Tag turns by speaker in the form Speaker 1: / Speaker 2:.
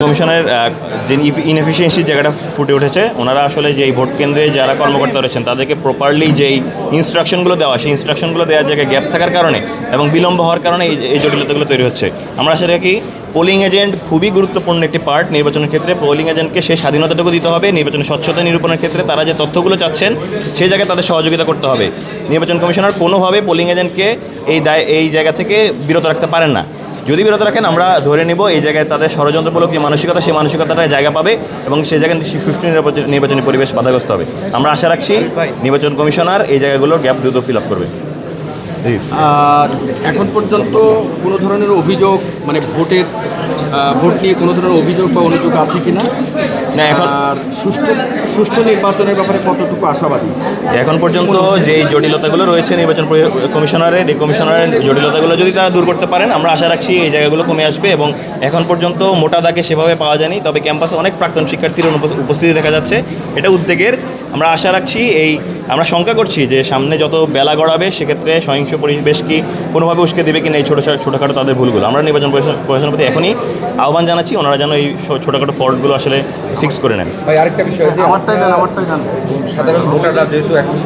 Speaker 1: কমিশনের যে ইনএফিসিয়েন্সির জায়গাটা ফুটে উঠেছে, ওনারা আসলে যেই ভোট কেন্দ্রে যারা কর্মকর্তা রয়েছেন, তাদেরকে প্রপারলি যেই ইনস্ট্রাকশনগুলো দেওয়া, সেই ইনস্ট্রাকশনগুলো দেওয়ার জায়গায় গ্যাপ থাকার কারণে এবং বিলম্ব হওয়ার কারণে এই জটিলতাগুলো তৈরি হচ্ছে। আমরা আসলে কি পোলিং এজেন্ট খুবই গুরুত্বপূর্ণ একটি পার্ট নির্বাচনের ক্ষেত্রে। পোলিং এজেন্টকে সেই স্বাধীনতাটুকু দিতে হবে নির্বাচনের স্বচ্ছতা নিরূপণের ক্ষেত্রে তারা যে তথ্যগুলো চাচ্ছেন সেই জায়গায় তাদের সহযোগিতা করতে হবে। নির্বাচন কমিশনার কোনোভাবে পোলিং এজেন্টকে এই দায়, এই জায়গা থেকে বিরত রাখতে পারেন না। যদি বিরত রাখেন আমরা ধরে নেব এই জায়গায় তাদের ষড়যন্ত্রমূলক যে মানসিকতা সেই মানসিকতাটা জায়গা পাবে এবং সেই জায়গায় সুষ্ঠু নির্বাচন নির্বাচনী পরিবেশ বাধাগ্রস্ত হবে। আমরা আশা রাখছি নির্বাচন কমিশনার এই জায়গাগুলোর গ্যাপ দ্রুত ফিল আপ করবে।
Speaker 2: আর এখন পর্যন্ত কোনো ধরনের অভিযোগ মানে ভোটের ভোট নিয়ে কোনো ধরনের অভিযোগ বা অনুযোগ আছে কি
Speaker 1: না এখন
Speaker 2: আর সুষ্ঠু সুষ্ঠু নির্বাচনের ব্যাপারে কতটুকু আশাবাদী?
Speaker 1: এখন পর্যন্ত যে এই জটিলতাগুলো রয়েছে নির্বাচন কমিশনারের এই কমিশনারের জটিলতাগুলো যদি তারা দূর করতে পারেন আমরা আশা রাখছি এই জায়গাগুলো কমে আসবে এবং এখন পর্যন্ত মোটা দাগে সেভাবে পাওয়া যায়নি। তবে ক্যাম্পাসে অনেক প্রাক্তন শিক্ষার্থীর উপস্থিতি দেখা যাচ্ছে। এটা উদ্বেগের আমরা আশা রাখছি এই আমরা শঙ্কা করছি যে সামনে যত বেলা গড়াবে সেক্ষেত্রে সহিংস পরিবেশ কি কোনোভাবে উস্কে দেবে কিনা এই ছোটো ছোটোখাটো তাদের ভুলগুলো। আমরা নির্বাচন প্রশাসন- প্রশাসনের প্রতি এখনই আহ্বান জানাচ্ছি ওনারা যেন এই ছোটোখাটো ফল্টগুলো আসলে ফিক্স করে নেন।
Speaker 3: ভাই আরেকটা বিষয় যে
Speaker 2: আমারটাই জান আমারটাই জান।
Speaker 3: সাধারণ ভোটাররা যেহেতু এখন